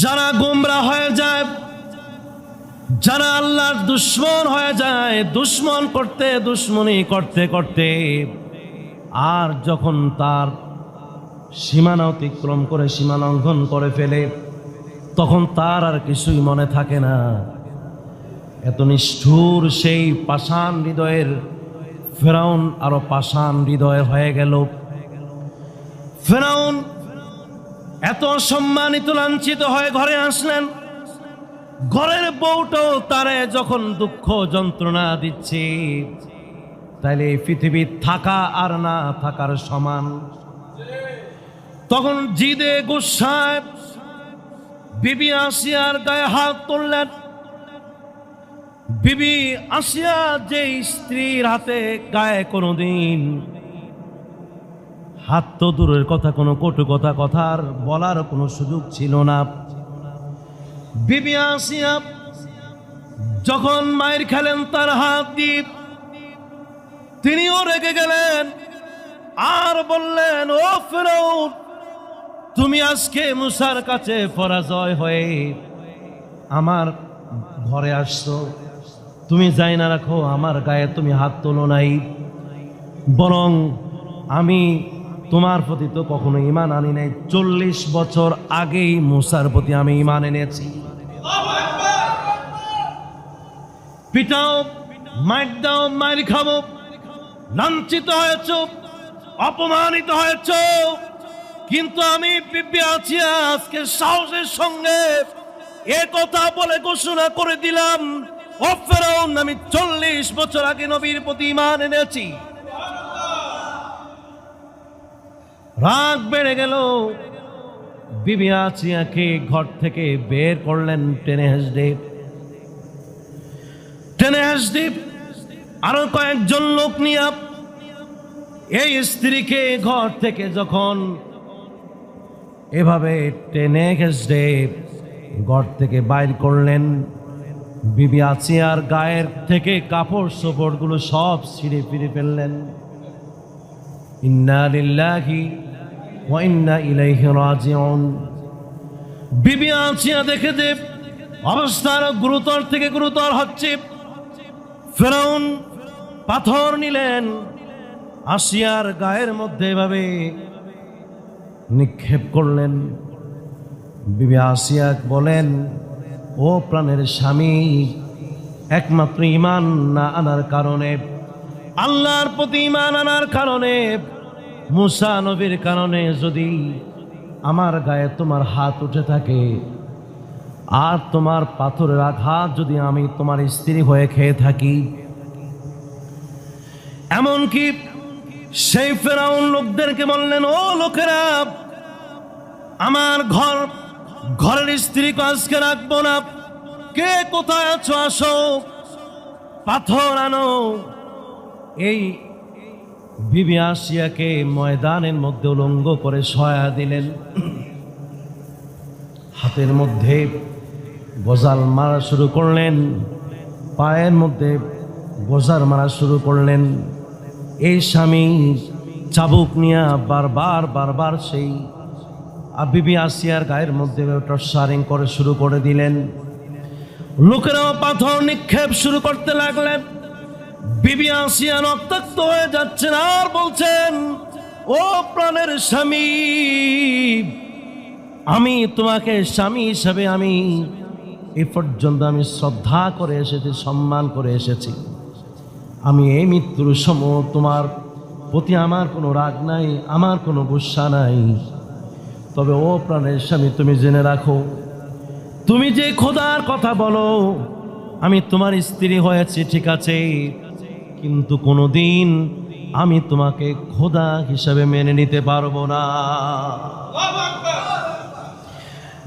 যারা গোমরা হয়ে যায়, যারা আল্লাহর দুশ্মন হয়ে যায়, দুশ্মন করতে, দুশ্মনী করতে করতে, আর যখন তার সীমানা অতিক্রম করে সীমা লঙ্ঘন করে ফেলে, তখন তার আর কিছুই মনে থাকে না। এত নিষ্ঠুর সেই পাষাণ হৃদয়ের ফেরাউন, আরও পাষাণ হৃদয়ের হয়ে গেল। ফেরাউন এত সম্মানিত লাঞ্ছিত হয়ে ঘরে আসলেন। ঘরের বউটাও তারে যখন দুঃখ যন্ত্রণা দিচ্ছে, তাইলে এই পৃথিবী থাকা আর না থাকার সমান। তখন জিদে গুসায় বিবি আসিয়ার গায়ে হাত তুললেন। বিবি আসিয়া যে স্ত্রীর হাতে গায়ে কোনোদিন হাত তো দূরের কথা, কোনো কটু কথা, কথার বলার কোনো সুযোগ ছিল না। বিবি আসিয়া যখন মায়ের খেলেন তার হাত দিয়ে, তিনিও রেগে গেলেন আর বললেন, ও ফেরাউন তুমি আজকে মুসার কাছে পরাজয় হয়ে আমার ঘরে আসছো। তুমি যাই না রাখো, আমার গায়ে তুমি হাত তোলো নাই। বরং আমি তোমার প্রতি তো কখনো ইমান আনি নাই। চল্লিশ বছর আগেই মুসার প্রতি আমি ইমান এনেছি। পিটাও মাইর দাও মাইর খাব, লাঞ্ছিত হয়েছ, অপমানিত হয়েছ। কিন্তু আমি বিপি আছি আজকে সাহসের সঙ্গে। এ কথা বলে ঘোষণা করে দিলাম, ও ফেরাউন, আমি চল্লিশ বছর আগে নবীর প্রতি ইমান এনেছি। রাগ বেড়ে গেল। বিবি আচিয়াকে ঘর থেকে বের করলেন টেনে হাসদেব টেনে হাসদেব আরও কয়েকজন লোক নিয়ে এই স্ত্রীকে ঘর থেকে যখন এভাবে টেনে হাসদেব ঘর থেকে বাইর করলেন, বিবি আচিয়ার গায়ের থেকে কাপড় চোপড়গুলো সব ছিঁড়ে ফিরে ফেললেন। ইন্না লিল্লাহি ওয়া ইন্না ইলাইহি রাজিউন বিবি আছিয়া দেখে যে অবস্থা আরও গুরুতর থেকে গুরুতর হচ্ছে। ফেরাউন পাথর নিলেন। আসিয়ার গায়ের মধ্যে এভাবে নিক্ষেপ করলেন। বিবি আসিয়া বলেন, ও প্রাণের স্বামী, একমাত্র ইমান না আনার কারণে, আল্লাহর প্রতি ইমান আনার কারণে মুসা নবীর কারণে যদি আমার গায়ে তোমার হাত উঠে থাকে, আর তোমার পাথরের আঘাত যদি আমি তোমার স্ত্রী হয়ে খেয়ে থাকি, এমনকি সেই ফেরাউন লোকদেরকে বললেন, ও লোকেরা, আমার ঘর, ঘরের স্ত্রীকে আজকে রাখব না। কে কোথায় আছো? আসো, পাথর আনো। এই বিবি আসিয়াকে ময়দানের মধ্যে উলঙ্গ করে সয়া দিলেন। হাতের মধ্যে গজাল মারা শুরু করলেন। পায়ের মধ্যে গজার মারা শুরু করলেন। এই স্বামী চাবুক নিয়ে বারবার বারবার সেই বিবি আসিয়ার গায়ের মধ্যে টর্চারিং করে শুরু করে দিলেন। লোকেরাও পাথর নিক্ষেপ শুরু করতে লাগলেন। বিবি আসিয়া রক্তাক্ত হয়ে যাচ্ছেন আর বলছেন, ও প্রাণের স্বামী, আমি তোমাকে স্বামী হিসাবে আমি এ পর্যন্ত আমি শ্রদ্ধা করে এসেছি, সম্মান করে এসেছি। আমি এই মৃত্যুর সময় তোমার প্রতি আমার কোনো রাগ নাই, আমার কোনো গুসা নাই। তবে ও প্রাণের স্বামী, তুমি জেনে রাখো, তুমি যে খোদার কথা বলো, আমি তোমার স্ত্রী হয়েছি, ঠিক আছে? কিন্তু কোনোদিন আমি তোমাকে খোদা হিসাবে মেনে নিতে পারব না।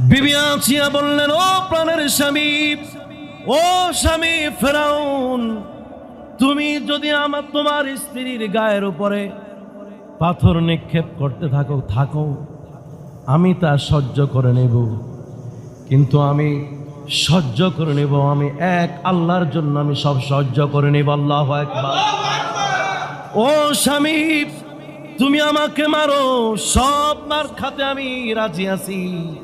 বিবি আছিয়া বললেন, ও প্রাণের স্বামী, ও স্বামী ফেরাউন, তুমি যদি আমার, তোমার স্ত্রীর গায়ের উপরে পাথর নিক্ষেপ করতে থাকো থাকো, আমি তা সহ্য করে নেব। কিন্তু আমি সহ্য করে নেব আমি এক আল্লাহর জন্য আমি সব সহ্য করে নেব, আল্লাহ ও স্বামী, তুমি আমাকে মারো, সব মার খাতে আমি রাজি আছি।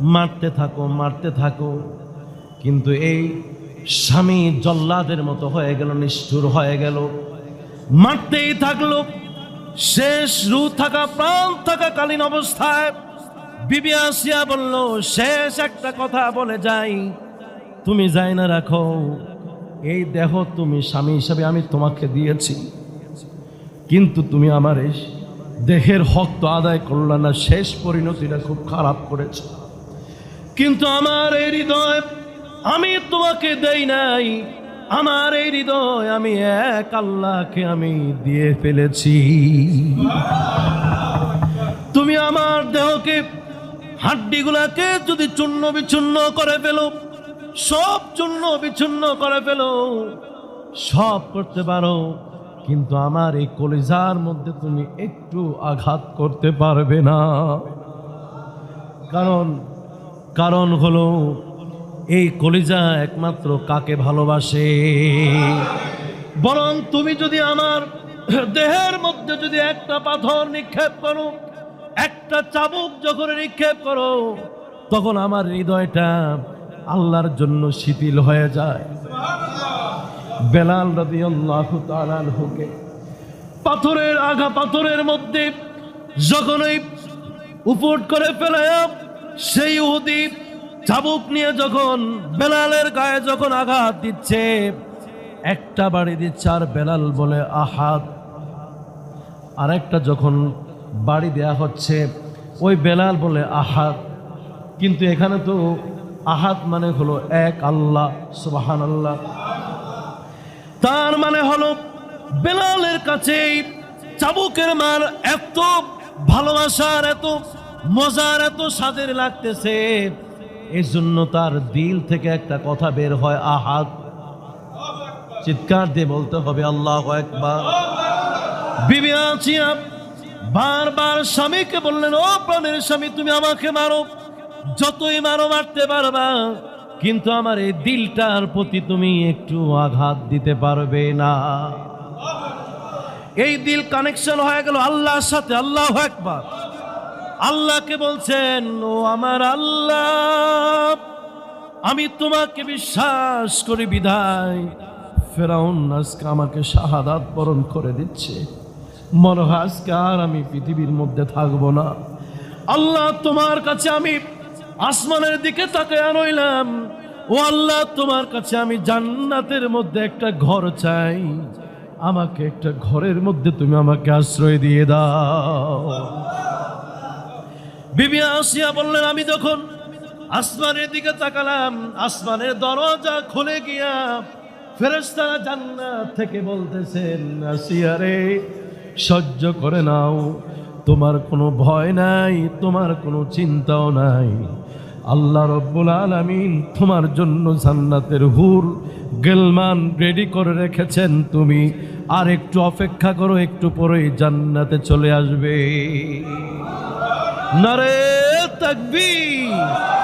মারতে থাকো মারতে থাকো। কিন্তু এই স্বামী জল্লাদের মতো হয়ে গেল, নিষ্ঠুর হয়ে গেল। মারতেই থাকল, শেষ রু থাকা, প্রাণ থাকা কালীন অবস্থায়। বিবি আসিয়া বলল, শেষ একটা কথা বলে যাই। তুমি যাই না রাখো। এই দেহ তুমি স্বামী হিসাবে আমি তোমাকে দিয়েছি। কিন্তু তুমি আমার এই দেহের হক তো আদায় করল না, শেষ পরিণতিটা খুব খারাপ করেছ। কিন্তু আমার এই হৃদয় আমি তোমাকে দেই নাই। আমার এই হৃদয় আমি এক আল্লাহকে আমি দিয়ে ফেলেছি। তুমি আমার দেহকে হাড্ডিগুলাকে যদি চূর্ণ বিচূর্ণ করে ফেলো, সব চূর্ণ বিচ্ছিন্ন করে ফেলো, সব করতে পারো। কিন্তু আমার এই কলিজার মধ্যে তুমি একটু আঘাত করতে পারবে না। কারণ কারণ হলো, এই কলিজা একমাত্র কাকে ভালোবাসে? বরং তুমি যদি আমার দেহের মধ্যে যদি একটা পাথর নিক্ষেপ করো একটা চাবুক যখন নিক্ষেপ করো, তখন আমার হৃদয়টা আল্লাহর জন্য শিথিল হয়ে যায়। বেলাল রাদিয়াল্লাহু তাআলা পাথরের আগা পাথরের মধ্যে যখন ওই উপট করে ফেলে সেই উহুদি চাবুক নিয়ে যখন বেলালের গায়ে যখন আঘাত দিচ্ছে, একটা বাড়ি দিচ্ছে আর বেলাল বলে আহাত আরেকটা যখন বাড়ি দেয়া হচ্ছে। ওই বেলাল বলে আহাত কিন্তু এখানে তো আহাত মানে হলো এক আল্লাহ সুবাহান আল্লাহ তার মানে হলো, বেলালের কাছে চাবুকের মার এত ভালোবাসার, এত মজার, এত স্বাদের লাগতেছে। এই জন্য তার দিল থেকে একটা কথা বের হয় আহাত চিৎকার দিয়ে বলতে হবে, আল্লাহ একবার বিবি আছিয়া বারবার স্বামীকে বললেন, ও প্রাণের স্বামী, তুমি আমাকে মারো। যতই মারো, মারতে পারবা। কিন্তু আমার এই দিলটার প্রতি তুমি একটু আঘাত দিতে পারবে না। এই দিল কানেকশন হয়ে গেল আল্লাহর সাথে, আল্লাহ একবার আল্লাহকে বলছেন, ও আমার আল্লাহ, আমি তোমাকে বিশ্বাস করি বিধায়। ফেরাউন আজকে আমাকে শাহাদাত বরণ করে দিচ্ছে। মনে হয় আজকে আর আমি পৃথিবীর মধ্যে থাকব না। আল্লাহ তোমার কাছে আমি আসমানের দিকে তাকায় রইলাম। ও আল্লাহ, তোমার কাছে আমি জান্নাতের মধ্যে একটা ঘর চাই। আমাকে একটা ঘরের মধ্যে তুমি আমাকে আশ্রয় দিয়ে দাও। বিবি আসিয়া বললেন, আমি যখন আসমানের দিকে তাকালাম, আসমানের দরজা খুলে গিয়া ফেরেস্তা জান্নাত থেকে বলতেছেন, আসিয়া রে সহ্য করে নাও। তোমার কোনো ভয় নাই, তোমার কোনো চিন্তাও নাই। আল্লাহ রব্বুল আলামিন তোমার জন্য জান্নাতের হুর গেলমান রেডি করে রেখেছেন তুমি। আর একটু অপেক্ষা করো, একটু পরেই জান্নাতে চলে আসবে। নারে তাকবীর!